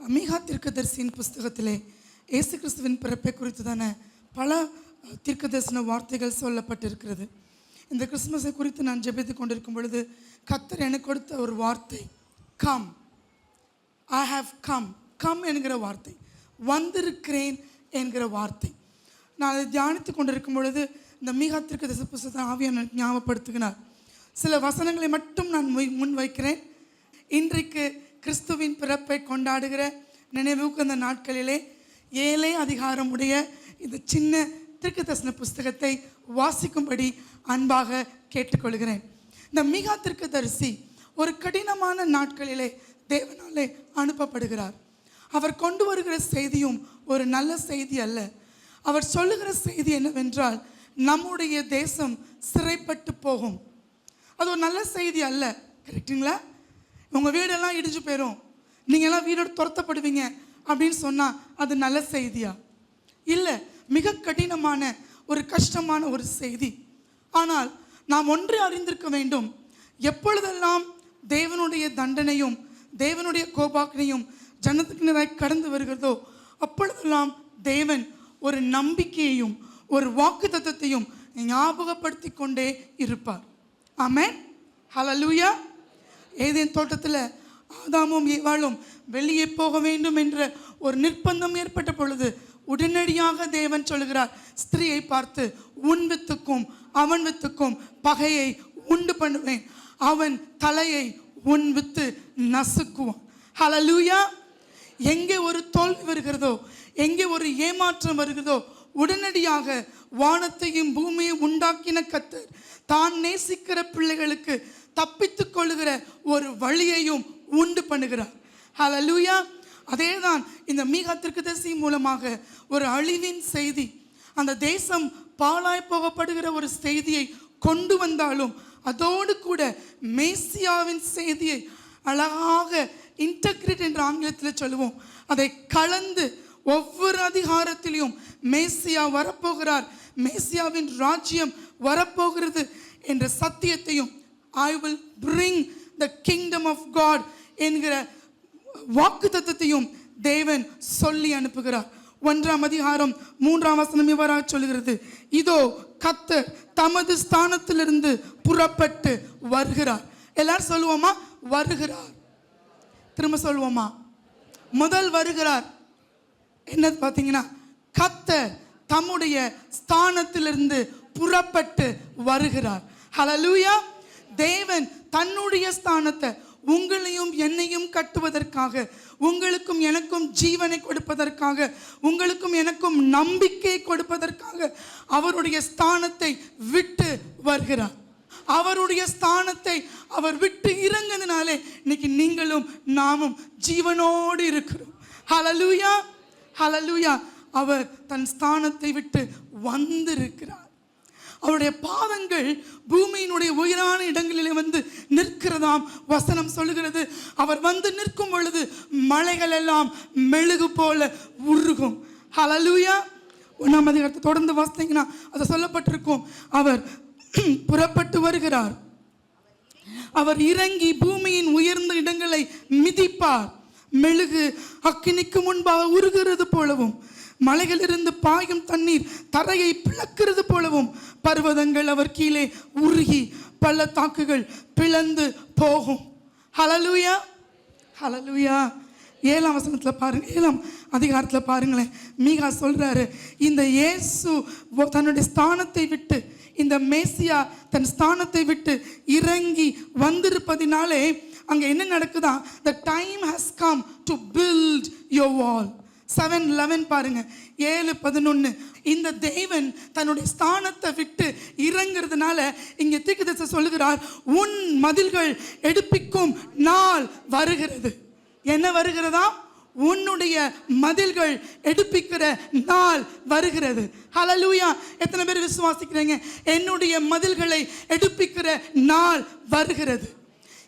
மீகா தீர்க்கதரிசியின் புஸ்தகத்திலே இயேசு கிறிஸ்துவின் பிறப்பை குறித்து தானே பல அஹ், தீர்க்கதரிசன வார்த்தைகள் சொல்லப்பட்டிருக்கிறது. இந்த கிறிஸ்துமஸை குறித்து நான் ஜெபித்து கொண்டிருக்கும் பொழுது கத்தர் எனக்கு கொடுத்த ஒரு வார்த்தை come I have come come என்கிற வார்த்தை. வந்திருக்கிறேன் என்கிற வார்த்தை. நான் அதை தியானித்து கொண்டிருக்கும் பொழுது இந்த மீகாத்திற்கு திசை புஸ்தகம் ஆவியான ஞாபகப்படுத்துகிறார். சில வசனங்களை மட்டும் நான் முன் முன் வைக்கிறேன் இன்றைக்கு கிறிஸ்துவின் பிறப்பை கொண்டாடுகிற நினைவுக்கு அந்த நாட்களிலே ஏழை அதிகாரம் உடைய இந்த சின்ன திருக்கதர்சன புஸ்தகத்தை வாசிக்கும்படி அன்பாக கேட்டுக்கொள்கிறேன். இந்த மீகா தரிசி ஒரு கடினமான நாட்களிலே தேவனாலே அனுப்பப்படுகிறார். அவர் கொண்டு வருகிற செய்தியும் ஒரு நல்ல செய்தி அல்ல. அவர் சொல்லுகிற செய்தி என்னவென்றால் நம்முடைய தேசம் சிறைப்பட்டு போகும். அது ஒரு நல்ல செய்தி அல்ல. கரெக்டுங்களா? உங்கள் வீடெல்லாம் இடிஞ்சு போயிடும் நீங்கள்லாம் வீடோடு துரத்தப்படுவீங்க அப்படின்னு சொன்னால் அது நல்ல செய்தியா? இல்லை மிக கடினமான ஒரு கஷ்டமான ஒரு செய்தி. ஆனால் நாம் ஒன்று அறிந்திருக்க வேண்டும். எப்பொழுதெல்லாம் தேவனுடைய தண்டனையும் தேவனுடைய கோபாக்கனையும் ஜனத்துக்கு நிறைய கடந்து வருகிறதோ அப்பொழுதெல்லாம் தேவன் ஒரு நம்பிக்கையையும் ஒரு வாக்கு தத்துவத்தையும் ஞாபகப்படுத்தி கொண்டே இருப்பார். ஆமென். ஹலலூயா ஏதேன் தோட்டத்தில் ஆதாமும் ஏவாளும் வெளியே போக வேண்டும் என்ற ஒரு நிர்பந்தம் ஏற்பட்ட பொழுது உடனடியாக தேவன் சொல்கிறார் ஸ்திரியை பார்த்து உன் வித்துக்கும் அவன் வித்துக்கும் பகையை உண்டு பண்ணுவேன். அவன் தலையை உன் வித்து நசுக்குவான். ஹலலூயா எங்கே ஒரு தோல்வி வருகிறதோ எங்கே ஒரு ஏமாற்றம் வருகிறதோ உடனடியாக வானத்தையும் பூமியையும் உண்டாக்கின கத்தர் தான் நேசிக்கிற பிள்ளைகளுக்கு தப்பித்து கொள்ளுகிற ஒரு வழியையும் உண்டு பண்ணுகிறார். ஹalleluya அதேதான் இந்த மீகா தீர்க்கதரிசி மூலமாக ஒரு அழிவின் செய்தி அந்த தேசம் பாழாய் போகப்படுகிற ஒரு செய்தியை கொண்டு வந்தாலும் அதோடு கூட மேசியாவின் செய்தியை அழகாக இன்டகிரேட் என்ற ஆங்கிலத்தில் சொல்லுவோம். அதை கலந்து ஒவ்வொரு அதிகாரத்திலையும் மேசியா வரப்போகிறார். மேசியாவின் ராஜ்யம் வரப்போகிறது என்ற சத்தியத்தையும் I will bring the kingdom of God என்கிற வாக்கு தத்துவத்தையும் தேவன் சொல்லி அனுப்புகிறார். ஒன்றாம் அதிகாரம் மூன்றாம் வசனம் இவ்வாறாக சொல்கிறது இதோ கத்தர் தமது ஸ்தானத்திலிருந்து புறப்பட்டு வருகிறார். எல்லாரும் சொல்லுவோமா? வருகிறார். திரும்ப சொல்லுவோமா? முதல் வருகிறார். என்னது பார்த்தீங்கன்னா கத்தர் தம்முடைய ஸ்தானத்திலிருந்து புறப்பட்டு வருகிறார். ஹலலூயா தேவன் தன்னுடைய ஸ்தானத்தை உங்களையும் என்னையும் கட்டுவதற்காக உங்களுக்கும் எனக்கும் ஜீவனை கொடுப்பதற்காக உங்களுக்கும் எனக்கும் நம்பிக்கை கொடுப்பதற்காக அவருடைய ஸ்தானத்தை விட்டு வருகிறார். அவருடைய ஸ்தானத்தை அவர் விட்டு இறங்கினாலே இன்னைக்கு நீங்களும் நாமும் ஜீவனோடு இருக்கிறோம். ஹலலூயா ஹலலூயா அவர் தன் ஸ்தானத்தை விட்டு வந்திருக்கிறார். அவருடைய பாதங்கள் பூமியினுடைய உயிரான இடங்களிலே வந்து நிற்கிறதாம் வசனம் சொல்லுகிறது. அவர் வந்து நிற்கும் பொழுது மலைகள் எல்லாம் மெழுகு போல உருகும். ஹலலூயா ஒன்றாம் அதிகாரத்தை தொடர்ந்து வாசித்தீங்கன்னா அதை சொல்லப்பட்டிருக்கும். அவர் புறப்பட்டு வருகிறார். அவர் இறங்கி பூமியின் உயர்ந்த இடங்களை மிதிப்பார். மெழுகு அக்கினிக்கு முன்பாக உருகிறது போலவும் மலைகளிலிருந்து பாயும் தண்ணீர் தரையை பிளக்கிறது போலவும் பர்வதங்கள் அவர் கீழே உருகி பள்ளத்தாக்குகள் பிளந்து போகும். ஹalleluya. ஹலலூயா ஏழாம் வசனத்தில் பாருங்க ஏழாம் அதிகாரத்தில் பாருங்களேன். மீகா சொல்கிறாரு இந்த இயேசு தன்னுடைய ஸ்தானத்தை விட்டு இந்த மேசியா தன் ஸ்தானத்தை விட்டு இறங்கி வந்திருப்பதினாலே அங்கே என்ன நடக்குதா? The time has come to build your wall seven eleven பாருங்க. ஏழு பதினொன்று இந்த தெய்வன் தன்னுடைய ஸ்தானத்தை விட்டு இறங்குறதுனால இங்கே தீர்க்கதரிசி சொல்லுகிறார் உன் மதில்கள் எடுப்பிக்கும் நாள் வருகிறது. என்ன வருகிறதா? உன்னுடைய மதில்கள் எடுப்பிக்கிற நாள் வருகிறது. ஹலலூயா எத்தனை பேர் விசுவாசிக்கிறீங்க? என்னுடைய மதில்களை எடுப்பிக்கிற நாள் வருகிறது.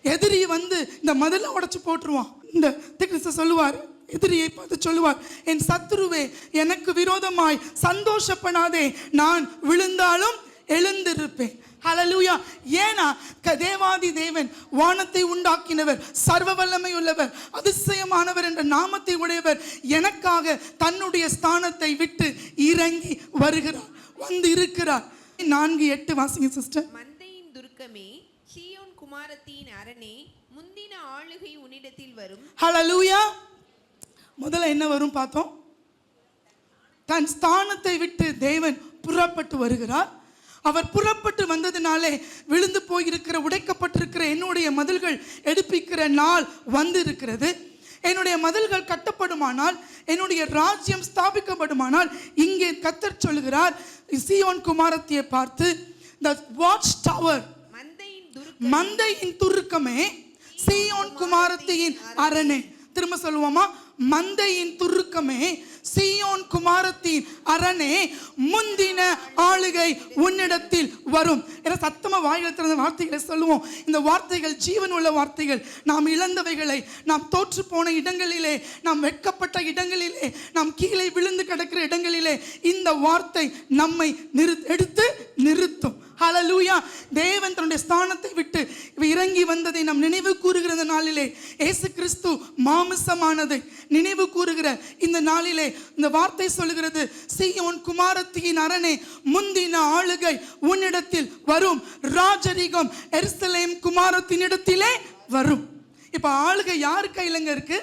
எதிரி வந்து இந்த மதிலை உடைச்சு போட்டுருவான். இந்த திக்ரிச சொல்லுவார் எதிரியை பார்த்து சொல்லுவார் என் சத்துருவே எனக்கு விரோதமாய் சந்தோஷப்படாதே நான் விழுந்தாலும் எழுந்திருப்பேன். ஹalleluya. ஏனா க- தேவாதி தேவன் வானத்தை உண்டாக்கினவர் சர்வ வல்லமை உள்ளவர் அதிசயமானவர் என்ற நாமத்தை உடையவர் எனக்காக தன்னுடைய ஸ்தானத்தை விட்டு இறங்கி வருகிறார் வந்து இருக்கிறார் நான்கு எட்டு வாசிங்க சிஸ்டர் மந்தையின் துர்க்கமே சீயோன் குமாரத்தின் அரணே முந்தின ஆளுகை உன்னிடத்தில் வரும். ஹalleluya. முதல்ல என்ன வரும் பார்த்தோம்? தன் ஸ்தானத்தை விட்டு தேவன் புறப்பட்டு வருகிறார். அவர் புறப்பட்டு வந்ததினாலே விழுந்து போயிருக்கிற உடைக்கப்பட்டிருக்கிற என்னுடைய மதில்கள் எடுப்பிக்கிற நாள் வந்து இருக்கிறது என்னுடைய மதில்கள் கட்டப்படுமானால் என்னுடைய ராஜ்யம் ஸ்தாபிக்கப்படுமானால் இங்கே கத்தர் சொல்லுகிறார் சியோன் குமாரத்தியை பார்த்து த வாட்ச் டவர் மந்தையின் துருக்கமே சீயோன் குமாரத்தியின் அரணே திரும்ப சொல்லுவோமா? மந்தையின் துருக்கமே சீயோன் குமாரத்தின் அரணே முந்தின ஆளுகை உன்னிடத்தில் வரும். என சத்தமாக வாயில் திறந்த வார்த்தைகளை சொல்லுவோம். இந்த வார்த்தைகள் ஜீவன் உள்ள வார்த்தைகள். நாம் இழந்தவைகளை நாம் தோற்று போன இடங்களிலே நாம் வெட்கப்பட்ட இடங்களிலே நாம் கீழே விழுந்து கிடக்கிற இடங்களிலே இந்த வார்த்தை நம்மை நிறு எடுத்து நிறுத்தும். ஹலலூயா தேவன் தன்னுடைய ஸ்தானத்தை விட்டு இறங்கி வந்ததை நாம் நினைவு கூறுகிற இந்த நாளிலே ஏசு கிறிஸ்து மாமிசமானதை நினைவு கூறுகிற இந்த நாளிலே இந்த வார்த்தை சொல்லுகிறது சீயோன் குமாரத்தியின் அரணே முந்தின ஆளுகை உன்னிடத்தில் வரும். ராஜரிகம் எருசலேம் குமாரத்தினிடத்திலே வரும். இப்போ ஆளுகை யார் கையிலங்க இருக்குது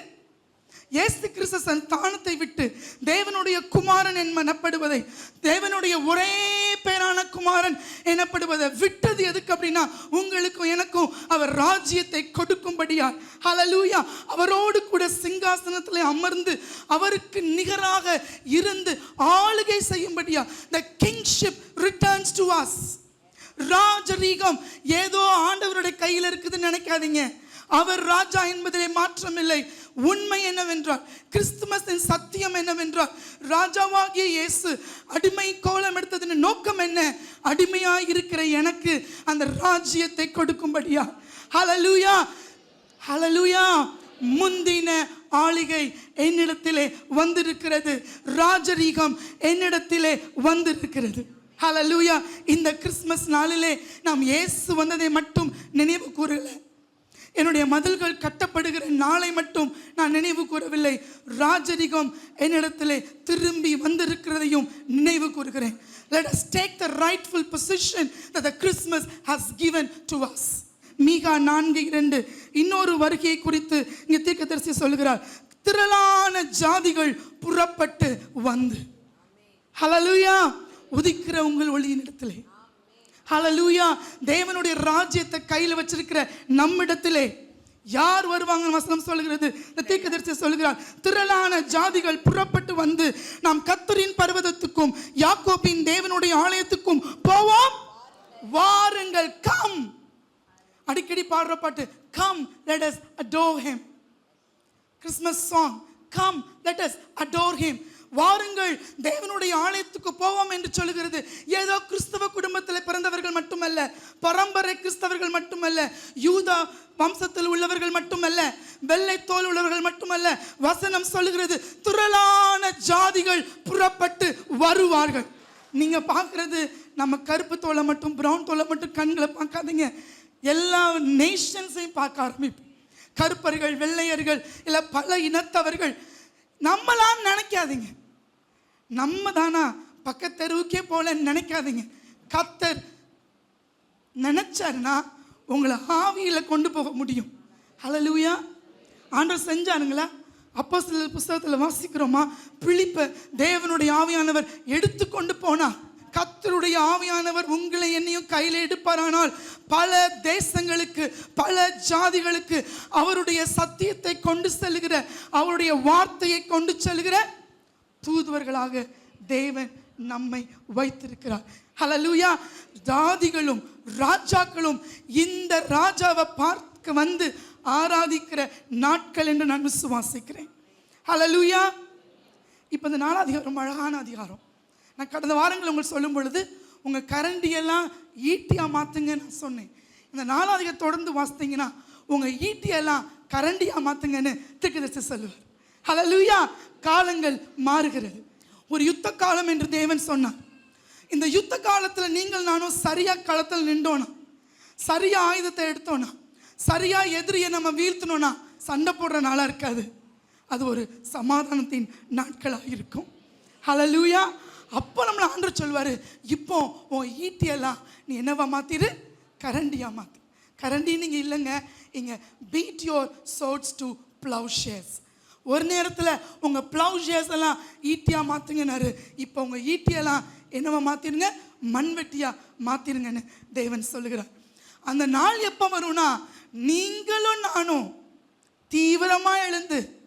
இயேசு கிறிஸ்து தன் ஸ்தானத்தை விட்டு தேவனுடைய குமாரன் எனப்படுவதை தேவனுடைய ஒரே பேரான குமாரன் எனப்படுவதை விட்டது எதுக்கு அப்படின்னா உங்களுக்கும் எனக்கும் அவர் ராஜ்யத்தை கொடுக்கும்படியார் ஹலலூயா அவரோடு கூட சிங்காசனத்தில் அமர்ந்து அவருக்கு நிகராக இருந்து ஆளுகை செய்யும்படியா the kingship returns to us ராஜரீகம் ஏதோ ஆண்டவருடைய கையில் இருக்குதுன்னு நினைக்காதீங்க. அவர் ராஜா என்பதிலே மாற்றமில்லை. உண்மை என்னவென்றால் கிறிஸ்துமஸின் சத்தியம் என்னவென்றால் ராஜாவாகிய இயேசு அடிமை கோலம் எடுத்ததின் நோக்கம் என்ன? அடிமையாக இருக்கிற எனக்கு அந்த ராஜ்யத்தை கொடுக்கும்படியா? ஹலலூயா ஹலலூயா முந்தின ஆளிகை என்னிடத்திலே வந்திருக்கிறது. ராஜரீகம் என்னிடத்திலே வந்திருக்கிறது. ஹலலூயா இந்த கிறிஸ்மஸ் நாளிலே நாம் இயேசு வந்ததை மட்டும் நினைவு என்னுடைய மதில்கள் கட்டப்படுகிற நாளை மட்டும் நான் நினைவு கூறவில்லை. ராஜரிகம் என்னிடத்திலே திரும்பி வந்திருக்கிறதையும் நினைவு கூறுகிறேன். Let us take the rightful position that the christmas has மீகா நான்கு இரண்டு. இன்னொரு வருகையை குறித்து இங்கே தீர்க்கதரிசி சொல்கிறார் திரளான ஜாதிகள் புறப்பட்டு வந்து. ஹalleluya உதிக்கிற உங்கள் ஒளியின் இடத்திலே. ஹalleluya தேவனுடைய ராஜ்யத்தை கையில் வச்சிருக்கிற நம்மிடத்திலே. யார் வருவாங்க வசனம் சொல்கிறது? இந்த தீர்க்கதரிசி சொல்கிறார். திரளான ஜாதிகள் புறப்பட்டு வந்து நாம் கத்தரின் பர்வதத்துக்கும் யாக்கோபின் தேவனுடைய ஆலயத்துக்கும் போவோம். வாருங்கள் கம் அடிக்கடி பாடுற பாட்டு come let us adore him Christmas song come let us adore him வாருங்கள் தேவனுடைய ஆலயத்துக்கு போவோம் என்று சொல்லுகிறது. ஏதோ கிறிஸ்தவ குடும்பத்தில் பிறந்தவர்கள் மட்டுமல்ல பரம்பரை கிறிஸ்தவர்கள் மட்டுமல்ல யூதா வம்சத்தில் உள்ளவர்கள் மட்டுமல்ல வெள்ளை தோல் உள்ளவர்கள் மட்டுமல்ல வசனம் சொல்லுகிறது துரளான ஜாதிகள் புறப்பட்டு வருவார்கள். நீங்க பார்க்குறது நம்ம கருப்பு தோலை மட்டும் பிரவுன் தோலை மட்டும் கண்களை பார்க்காதீங்க. எல்லா நேஷன்ஸையும் பார்க்க ஆரம்பிப்போம். கருப்பர்கள் வெள்ளையர்கள் இல்லை பல இனத்தவர்கள் நம்மளாம் நினைக்காதீங்க. நம்ம தானா பக்கத்தெருவுக்கே போகலன்னு நினைக்காதீங்க. கத்தர் நினச்சாருன்னா உங்களை ஆவியில் கொண்டு போக முடியும். ஹalleluya ஆண்டவர் செஞ்சாருங்களா? அப்போ சில புஸ்தகத்தில் வாசிக்கிறோமா? பிழிப்பை தேவனுடைய ஆவியானவர் எடுத்துக்கொண்டு போனா கத்தருடைய ஆவியானவர் உங்களை என்னையும் கையில் எடுப்பாரானால் பல தேசங்களுக்கு பல ஜாதிகளுக்கு அவருடைய சத்தியத்தை கொண்டு செல்கிற அவருடைய வார்த்தையை கொண்டு செல்கிற தூதுவர்களாக தேவன் நம்மை வைத்திருக்கிறார். ஹலலூயா ஜாதிகளும் ராஜாக்களும் இந்த ராஜாவை பார்க்க வந்து ஆராதிக்கிற நாட்கள் என்று நான் விசுவாசிக்கிறேன். ஹலலூயா இப்போ இந்த நாலாதிகாரம் அழகான அதிகாரம். நான் கடந்த வாரங்கள் உங்களுக்கு சொல்லும் பொழுது உங்கள் கரண்டியெல்லாம் ஈட்டியாக மாற்றுங்க நான் சொன்னேன். இந்த நாலாதிகம் தொடர்ந்து வாசித்தீங்கன்னா உங்கள் ஈட்டியெல்லாம் கரண்டியாக மாற்றுங்கன்னு திருக்கதரிசி சொல்லுவார். ஹலலூயா காலங்கள் மாறுகிறது. ஒரு யுத்த காலம் என்று தேவன் சொன்னார். இந்த யுத்த காலத்தில் நீங்கள் நானும் சரியாக களத்தில் நின்றோனா? சரியாக ஆயுதத்தை எடுத்தோனா? சரியாக எதிரியை நம்ம வீழ்த்தணும்னா சண்டை போடுற நாளாக இருக்காது. அது ஒரு சமாதானத்தின் நாட்களாக இருக்கும். ஹலலூயா அப்போ நம்மளை ஆண்டு சொல்வார் இப்போ உன் ஈட்டியெல்லாம் நீ என்னவா மாற்றிடு கரண்டியாக மாற்று கரண்டி நீங்கள் இல்லைங்க. இங்கே beat your swords to ploughshares ஒரு நேரத்தில் உங்கள் ப்ளவ் எல்லாம் ஈட்டியாக மாற்றுங்கன்னாரு இப்போ உங்கள் ஈட்டியெல்லாம் என்னவா மாற்றிருங்க மண்வெட்டியாக மாற்றிருங்கன்னு தேவன் சொல்லுகிறார். அந்த நாள் எப்போ வரும்னா நீங்களும் நானும் தீவிரமாக எழுந்து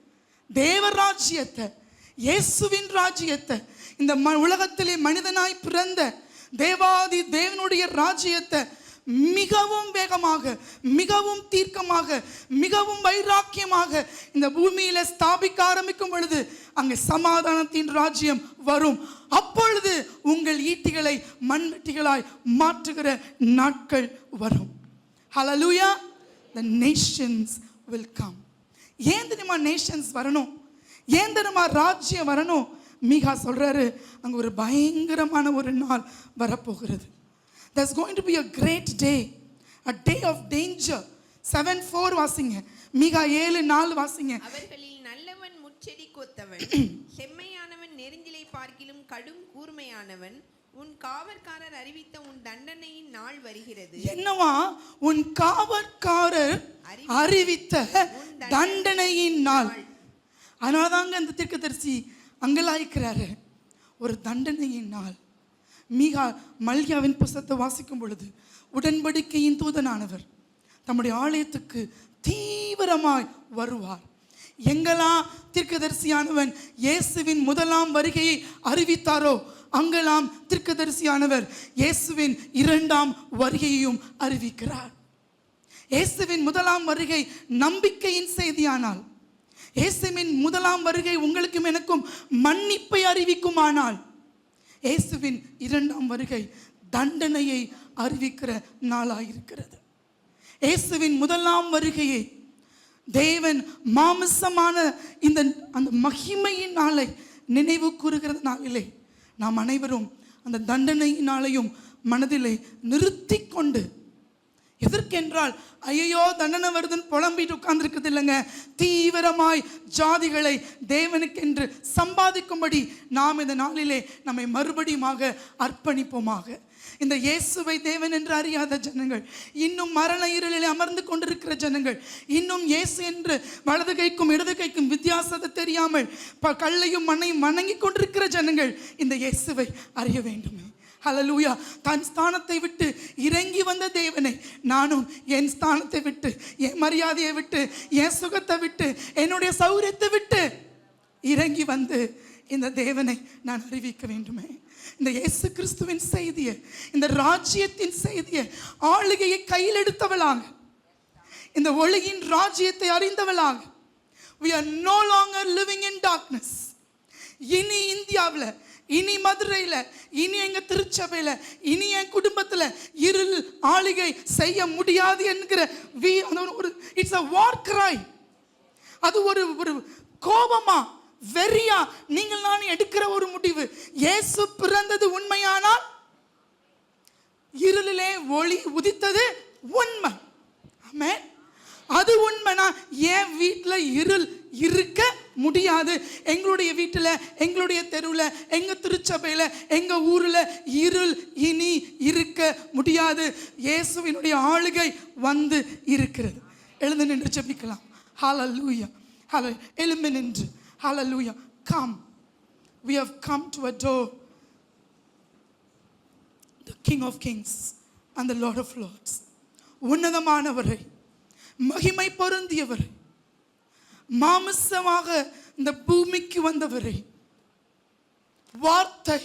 தேவ ராஜ்யத்தை இயேசுவின் ராஜ்யத்தை இந்த ம உலகத்திலே மனிதனாய் பிறந்த தேவாதி தேவனுடைய ராஜ்யத்தை மிகவும் வேகமாக மிகவும் தீர்க்கமாக மிகவும் வைராக்கியமாக இந்த பூமியில ஸ்தாபிக்க ஆரம்பிக்கும் பொழுது அங்கே சமாதானத்தின் ராஜ்யம் வரும். அப்பொழுது உங்கள் ஈட்டிகளை மண்வெட்டிகளாய் மாற்றுகிற நாட்கள் வரும். Hallelujah the nations will come ஏன் தெரியுமா நேஷன்ஸ் வரணும்? ஏன் தெரியுமா ராஜ்யம் வரணும்? மீகா சொல்கிறாரு அங்கே ஒரு பயங்கரமான ஒரு நாள் வரப்போகிறது. There's going to be a great day a day of danger. Seven four வாசிங்க. மீகா ஏழு நாலு வாசிங்க. அவர்களில் நல்லவன் முச்செடி கொத்தவன். செம்மையானவன் நெருஞ்சிலை பார்க்கிலும் கடும் கூர்மையானவன். உன் காவற்காரர் அறிவித்த உன் தண்டனையின் நாள் வருகிறது. என்னவா? உன் காவற்காரர் அறிவித்த தண்டனையின் நாள். அதனாலதாங்க அந்த தீர்க்கதரிசி அங்கலாய்க்கிறாரு. ஒரு தண்டனையின் நாள். மீகா மல்யாவின் புஸ்தத்தை வாசிக்கும் பொழுது உடன்படிக்கையின் தூதனானவர் தம்முடைய ஆலயத்துக்கு தீவிரமாய் வருவார். எங்கெல்லாம் தீர்க்கதரிசியானவன் இயேசுவின் முதலாம் வருகையை அறிவித்தாரோ அங்கெல்லாம் தீர்க்கதரிசியானவர் இயேசுவின் இரண்டாம் வருகையையும் அறிவிக்கிறார். இயேசுவின் முதலாம் வருகை நம்பிக்கையின் செய்தியானால் இயேசுவின் முதலாம் வருகை உங்களுக்கும் எனக்கும் மன்னிப்பை அறிவிக்குமானால் இயேசுவின் இரண்டாம் வருகை தண்டனையை அறிவிக்கிற நாளாயிருக்கிறது. இயேசுவின் முதலாம் வருகையை தேவன் மாமிசமான இந்த அந்த மகிமையின் நாளை நினைவு கூறுகிற நாளிலே நாம் அனைவரும் அந்த தண்டனையினாலையும் மனதிலே நிறுத்தி கொண்டு எதற்கென்றால் ஐயோ தண்டனை வருதுன்னு புலம்பிட்டு உட்கார்ந்துருக்குது இல்லைங்க. தீவிரமாய் ஜாதிகளை தேவனுக்கென்று சம்பாதிக்கும்படி நாம் இந்த நாளிலே நம்மை மறுபடியுமாக அர்ப்பணிப்போமாக. இந்த இயேசுவை தேவன் என்று அறியாத ஜனங்கள் இன்னும் மரண இருளில் அமர்ந்து கொண்டிருக்கிற ஜனங்கள் இன்னும் இயேசு என்று வலது கைக்கும் இடது கைக்கும் வித்தியாசத்தை தெரியாமல் ப- கல்லையும் மண்ணையும் வணங்கி கொண்டிருக்கிற ஜனங்கள் இந்த இயேசுவை அறிய வேண்டுமே. ஹலலூயா தன் ஸ்தானத்தை விட்டு இறங்கி வந்த தேவனை நானும் என் ஸ்தானத்தை விட்டு என் மரியாதையை விட்டு என் சுகத்தை விட்டு என்னுடைய சௌரியத்தை விட்டு இறங்கி வந்து இந்த தேவனை நான் அறிவிக்க வேண்டுமே. இந்த இயேசு கிறிஸ்துவின் செய்தியை இந்த ராஜ்யத்தின் செய்தியை ஆளுகையை கையில் எடுத்தவளாக இந்த ஒளியின் ராஜ்யத்தை அறிந்தவளாக we are no longer living in darkness இனி இந்தியாவில் இனி மதுரையில் இனி எங்கள் திருச்சபையில் இனி என் குடும்பத்தில் இருள் ஆளுகை செய்ய முடியாது என்கிற வி அந்த ஒரு- ஒரு இட்ஸ் அ வார் அது ஒரு ஒரு கோபமா வெறியா நீங்கள் நான் எடுக்கிற ஒரு முடிவு. இயேசு பிறந்தது உண்மையானால் இருளிலே ஒளி உதித்தது உண்மை. ஆமென். அது உண்மைனா என் வீட்டில் இருள் இருக்க முடியாது. எங்களுடைய வீட்டில் எங்களுடைய தெருவில் எங்கள் திருச்சபையில் எங்கள் ஊரில் இருள் இனி இருக்க முடியாது. இயேசுவினுடைய ஆளுகை வந்து இருக்கிறது. எழுந்து நின்று ஜெபிக்கலாம். லூயா ஹalல எலும்பு நின்று. Hallelujah come we have come to adore the King of Kings and the Lord of Lords. உன்னதமானவரை. மகிமை பொருந்தியவர். மாமிசமாக இந்த பூமிக்கு வந்தவரை. வார்த்தை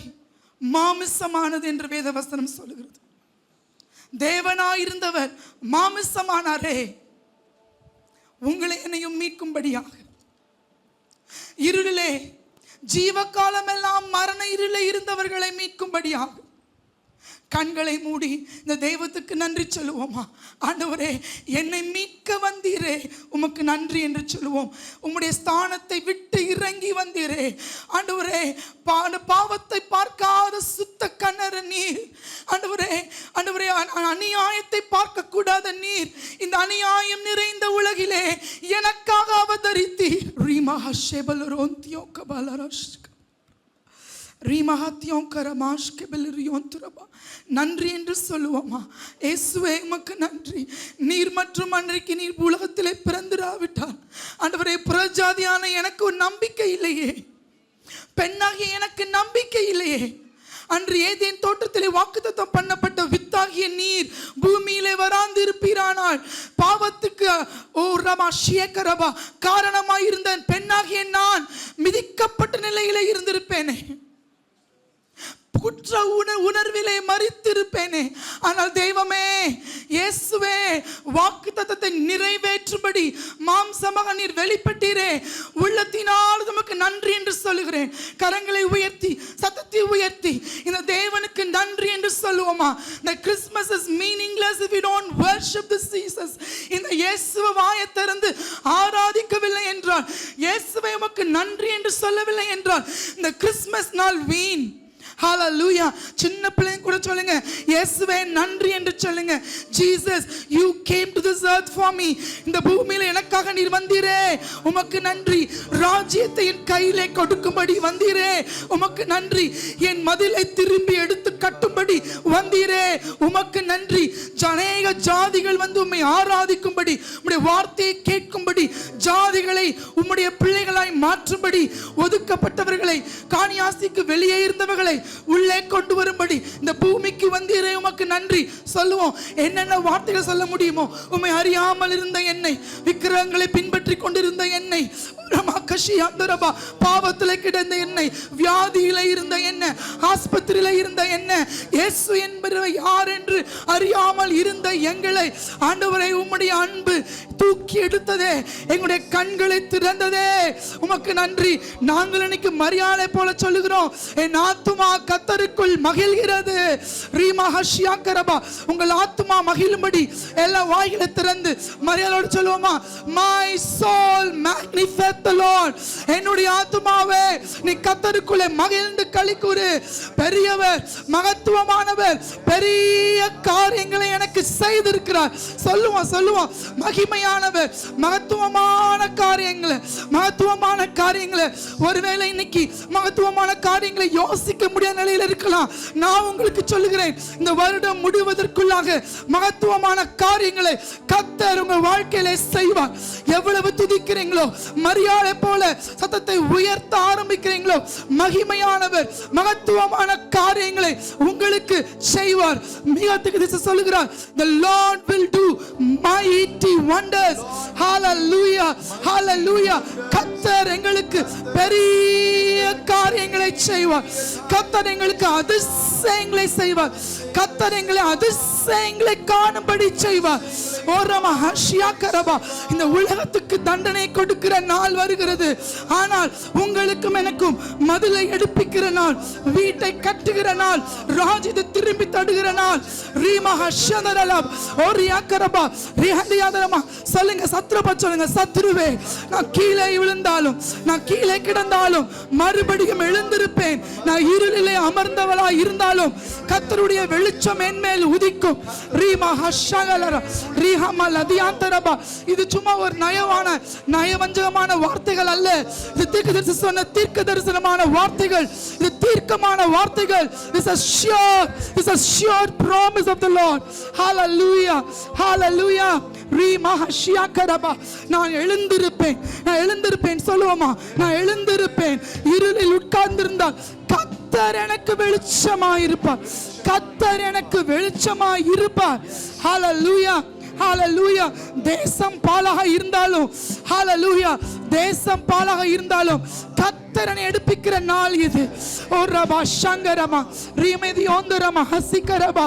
மாமிசமானது என்று வேதவசனம் சொல்லுகிறது. தேவனாயிருந்தவர் மாமிசமானாரே. உங்களை என்னையும் மீட்கும்படியாக. இருளிலே ஜீவகாலமெல்லாம் மரண இருளை இருந்தவர்களை மீட்கும்படியாக. கண்களை மூடி இந்த தெய்வத்துக்கு நன்றி சொல்லுவோமா? ஆண்டவரே என்னை மீட்க வந்தீரே. உமக்கு நன்றி என்று சொல்லுவோம். உம்முடைய ஸ்தானத்தை விட்டு இறங்கி வந்தீரே. ஆண்டவரே பாட பாவத்தை பார்க்காத சுத்த கண்ணற நீர். ஆண்டவரே ஆண்டவரே அநியாயத்தை பார்க்க கூடாத நீர். இந்த அநியாயம் நிறைந்த உலகிலே எனக்காக அவதரித்தீர். ரீமா ஹஷேபலரோந்தியோ கபாலரோஷ்க ரீமஹத்தியோம் கரமாஷ் கெபலிரியோம் துரபா நன்றி என்று சொல்லுவோமா? ஏசுவே உமக்கு நன்றி. நீர் மற்றும் அன்றைக்கு நீர் உலகத்திலே பிறந்திராவிட்டால் ஆண்டவரே புறஜாதியான எனக்கு ஒரு நம்பிக்கை இல்லையே. பெண்ணாகிய எனக்கு நம்பிக்கை இல்லையே. அன்று ஏதேன் தோட்டத்திலே வாக்குத்தத்தம் பண்ணப்பட்ட வித்தாகிய நீர் பூமியிலே வராந்து இருப்பீரானால் பாவத்துக்கு ஓ ரமா ஷியக்கரபா காரணமாயிருந்த பெண்ணாகிய நான் மிதிக்கப்பட்ட நிலையிலே இருந்திருப்பேனே. குற்ற உண உணர்விலே மறித்திருப்பேனே ஆனால் தெய்வமே இயேசுவே வாக்கு தத்தத்தை நிறைவேற்றும்படி மாம்சமாக நீர் வெளிப்பட்டீரே. உள்ளத்தினால் உமக்கு நன்றி என்று சொல்லுகிறேன். கரங்களை உயர்த்தி சத்தத்தை உயர்த்தி இந்த தேவனுக்கு நன்றி என்று சொல்லுவோமா? இந்த Christmas is meaningless if you don't worship the Jesus இந்த இயேசுவை வாயை திறந்து ஆராதிக்கவில்லை என்றால் இயேசுவை உமக்கு நன்றி என்று சொல்லவில்லை என்றால் இந்த கிறிஸ்மஸ் நாள் வீண். ஹalleluya சின்ன பிள்ளைங்க கூட சொல்லுங்க. இயேசுவே நன்றி என்று சொல்லுங்க. Jesus you came to this earth for me இந்த பூமியில எனக்காக நீர் வந்தீரே. உமக்கு நன்றி. ராஜ்யத்தை என் கையிலே கொடுக்கும்படி வந்தீரே. உமக்கு நன்றி. என் மதிலை திரும்பி எடுத்து கட்டும்படி வந்தீரே. உமக்கு நன்றி. அநேக ஜாதிகள் வந்து உம்மை ஆராதிக்கும்படி உம்முடைய வார்த்தையை கேட்கும்படி ஜாதிகளை உம்முடைய பிள்ளைகளாய் மாற்றும்படி ஒதுக்கப்பட்டவர்களை காணியாசிக்கு வெளியே இருந்தவர்களை உள்ளே கொண்டு வரும்படி இந்த பூமிக்கு வந்தீரே உமக்கு நன்றி சொல்லுவோம். என்னென்ன வார்த்தைகள் சொல்ல முடியுமோ உண்மை அறியாமல் இருந்த என்னை விக்கிரகங்களை பின்பற்றி கொண்டிருந்த என்னை பாவத்தில் கிடந்த என்னை வியாதியில இருந்த என்ன ஆஸ்பத்திரியில இருந்த என்ன இயேசு என்பவர் யார் என்று அறியாமல் இருந்த எங்களை ஆண்டவரை உம்முடைய அன்பு தூக்கி எடுத்ததே எங்களுடைய கண்களை திறந்ததே உமக்கு நன்றி. நாங்கள் இன்னைக்கு மரியாதை போல சொல்லுகிறோம். என் ஆத்துமா கத்தருக்குள் மகிழ்கிறது. ரீமா ஹஷியா கரபா உங்கள் ஆத்துமா மகிழும்படி எல்லா வாய்களை திறந்து மரியாதையோடு சொல்லுவோமா? My soul magnified the Lord என்னுடைய ஆத்துமாவே நீ கத்தருக்குள்ளே மகிழ்ந்து களிக்கூறு பெரியவர் மகத்துவமானவர் பெரிய காரியங்களை எனக்கு செய்திருக்கிறார். சொல்லுவோம் சொல்லுவோம். மகிமையானவர் மகத்துவமான காரியங்களை மகத்துவமான காரியங்களை ஒருவேளை இன்னைக்கு மகத்துவமான காரியங்களை யோசிக்க முடியாத நிலையில் இருக்கலாம். நான் உங்களுக்கு சொல்லுகிறேன் இந்த வருடம் முடிவதற்குள்ளாக மகத்துவமான காரியங்களை கத்தர் உங்கள் வாழ்க்கையில செய்வார். எவ்வளவு துதிக்கிறீங்களோ மரியாதை போல சத்தத்தை உயர்த்த ஆரம்பிக்கிறீங்களோ மகிமையானவர் மகத்துவமான காரியங்களை உங்களுக்கு செய்வார். மிகத்துக்கு திசை சொல்லுகிறார் the lord will do mighty wonders. Hallelujah hallelujah. கத்தர் எங்களுக்கு பெரிய காரியங்களை செய்வார். கத்தர் எங்களுக்கு அதிசயங்களை செய்வார். கத்தர் எங்களை அதிசயங்களை காணும்படி செய்வார். இந்த உலகத்துக்கு தண்டனை கொடுக்கிற நாள் வருகிறது. ஆனால் உங்களுக்கும் எனக்கும் மதுளை எடுப்பிக்கிற நாள் வீட்டை கட்டுகிற நாள் ராஜ்யத்தை திரும்பி தடுகிற நாள். ரீமா ஹஷதரலாம் ஒரு யாக்கரபா ரிஹந்தியாதரமா சொல்லுங்க சத்ருபா சொல்லுங்க சத்ருவே நான் கீழே விழுந்தாலும் நான் கீழே கிடந்தாலும் மறுபடியும் எழுந்திருப்பேன். நான் இருளிலே அமர்ந்தவளா இருந்தாலும் கத்தருடைய வெளிச்சம் என்மேல் உதிக்கும். ரீமா ஹஷகலர ரீஹமா லதியாந்தரபா இது சும்மா ஒரு நயவான நயவஞ்சகமான வார்த்தைகள் அல்ல. இது தீர்க்க தரிசனம் சொன்ன தீர்க்க தரிசனமான வார்த்தைகள். இது தீர்க்கமான வார்த்தைகள். Is a sure is a sure promise of the Lord hallelujah hallelujah. நான் எழுந்திருப்பேன். நான் எழுந்திருப்பேன். சொல்லுவோமா? நான் எழுந்திருப்பேன். இருளில் உட்கார்ந்திருந்தால் கத்தர் எனக்கு வெளிச்சமாயிருப்பார். கத்தர் எனக்கு வெளிச்சமாயிருப்பார். ஹalleluya ஹாலலூயா தேசம் பாலாக இருந்தாலும் ஹாலலூயா தேசம் பாலாக இருந்தாலும் கத்தரனை எடுப்பிக்கிற நாள் இது. ஓ ரபா சங்கரமா. ரீமதி ஓந்தரமா ஹசிகரபா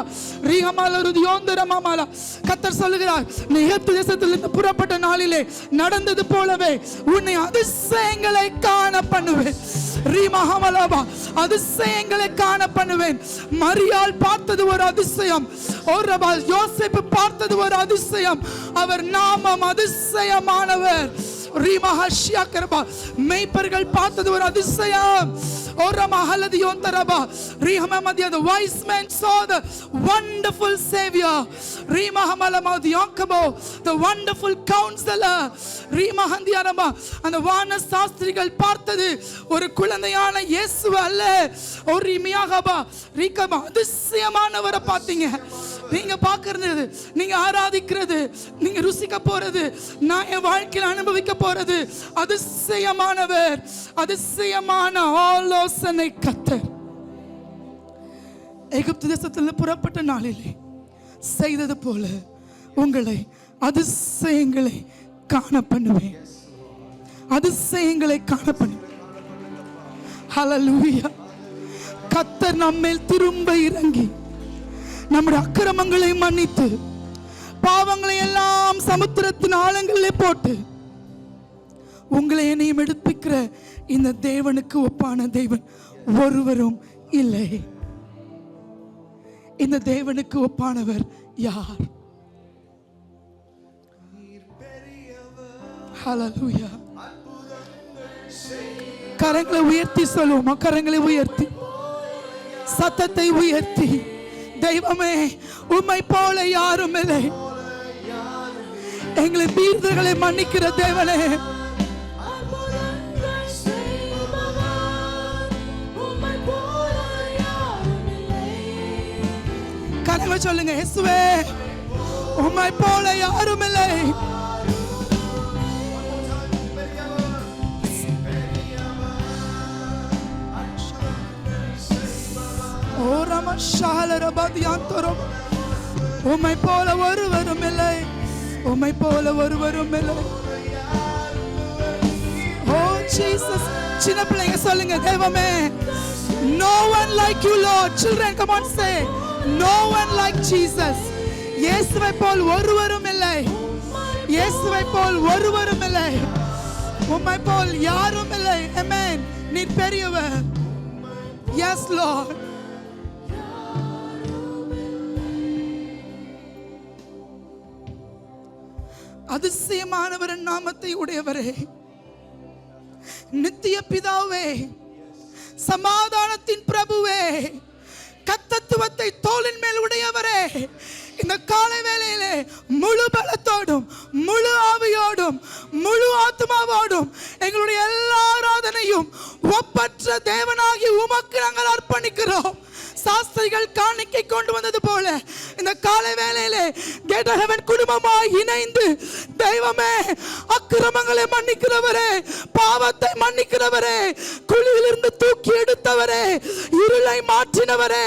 ரீகமாலருதி ஓந்தரமா மாலா. கத்தர் சொல்லுகிறார் நீ எகிப்து தேசத்திலிருந்து புறப்பட்ட நாளிலே நடந்தது போலவே உன்னை அதிசயங்களை காண பண்ணுவேன். ரீமஹமலபா அதிசயங்களை காண பண்ணுவேன். மரியாள் பார்த்தது ஒரு அதிசயம். ஒரு யோசிப்பு பார்த்தது ஒரு அதிசயம். அவர் நாமம் அதிசயமானவர். ரீமஹஷ்யா கரபா மெய்ப்பர்கள் பார்த்தது ஒரு அதிசயம். ஒரு மஹலதி யோந்தரபா ரீஹமமதி the wise men saw the wonderful savior. ரீமஹமலமதி யோக்கபோ the wonderful counselor. ரீமஹந்தி Arafah அந்த வான சாஸ்திரிகள் பார்த்தது ஒரு குழந்தையான இயேசு அல்ல ஒரு ரிமியாகபா ரீகபா அதிசயமானவரை பார்த்தீங்க நீங்க பார்க்கறது நீங்க ஆராதிக்கிறது நீங்க ருசிக்க போறது நான் என் வாழ்க்கையில் அனுபவிக்க போறது அதிசயமானவர் அதிசயமான ஆலோசனை கத்தர். எகிப்து தேசத்தில் புறப்பட்ட நாளிலே செய்தது போல உங்களை அதிசயங்களை காண பண்ணுவேன். அதிசயங்களை காண பண்ணுவேன். கத்தர் நம்மேல் திரும்ப இறங்கி நம்முடைய அக்கிரமங்களை மன்னித்து பாவங்களை எல்லாம் சமுத்திரத்தின் ஆழங்களிலே போட்டு உங்களை என்னையும் எடுப்பிக்கிற இந்த தேவனுக்கு ஒப்பான தேவன் ஒருவரும் இல்லை. இந்த தேவனுக்கு ஒப்பானவர் யார்? கரங்களை உயர்த்தி சொல்லுவோமா? கரங்களை உயர்த்தி. சத்தத்தை உயர்த்தி. தெய்வமே உம்மை போல யாரும் இல்லை. எங்களை தீர்வுகளை மன்னிக்கிற தேவனே. கனவை சொல்லுங்க இயேசுவே. உம்மை போல யாரும் இல்லை. உம்மை போல ஒருவரும் இல்லை. உம்மை போல ஒருவரும் இல்லை. ஓ ஜீசஸ் சின்ன பிள்ளைங்க சொல்லுங்க தெய்வமே. No one like you lord. Children come on say. No one like jesus. இயேசுவை போல் ஒருவரும் இல்லை. இயேசுவை போல் ஒருவரும் இல்லை. உம்மை போல் யாரும் இல்லை. Amen. நீ பெரியவர். Yes lord. அதிசயமானவர் நாமத்தை உடையவரே. நித்திய பிதாவே சமாதானத்தின் பிரபுவே கத்தத்துவத்தை தோளின் மேல் உடையவரே. இந்த காலை வேளையிலே முழு பலத்தோடும் முழு ஆவியோடும் முழு ஆத்மாவோடும் எங்களுடைய எல்லா ஆராதனையும் ஒப்பற்ற தேவனாகி உமக்கு நாங்கள் அர்ப்பணிக்கிறோம். சாஸ்திரிகள் காணிக்கை கொண்டு வந்தது போல இந்த காலை வேளையிலே கேட்டகவன் குடும்பமாய் இணைந்து தெய்வமே அக்கிரமங்களை மன்னிக்கிறவரே பாவத்தை மன்னிக்கிறவரே குழியிலிருந்து தூக்கி எடுத்தவரே இருளை மாற்றினவரே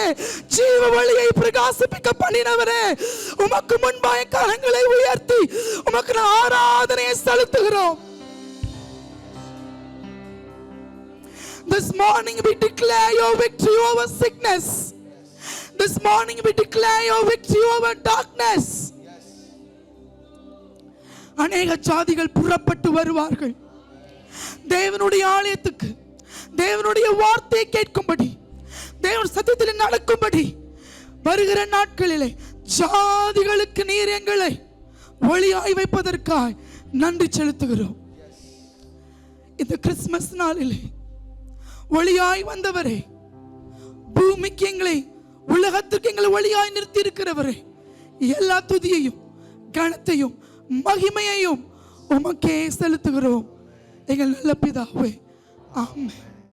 ஜீவ வழியை பிரகாசிப்பிக்க பண்ணினவரே உமக்கு முன்பாய கரங்களை உயர்த்தி உமக்கு ஆராதனையை செலுத்துகிறோம். This morning we declare your victory over sickness. This morning we declare your victory over darkness. அநேக ஜாதிகள் புறப்பட்டு வருவார்கள் தேவனுடைய ஆலயத்துக்கு தேவனுடைய வார்த்தையை கேட்கும்படி தேவன் சத்தியத்தில் நடக்கும்படி வருகிற நாட்களிலே ஜாதிகளுக்கு நீர் எங்களை ஒளியாய் வைப்பதற்காய் நன்றி செலுத்துகிறோம் இந்த கிறிஸ்துமஸ் நாளிலே ஒளியாய் வந்தவரே. பூமிக்கு எங்களை உலகத்துக்கு எங்களை ஒளியாய் நிறுத்தி இருக்கிறவரே எல்லா துதியையும் கனத்தையும் மகிமையையும் உமக்கே செலுத்துகிறோம். எங்கள் நல்ல பிதாவே ஆமென்.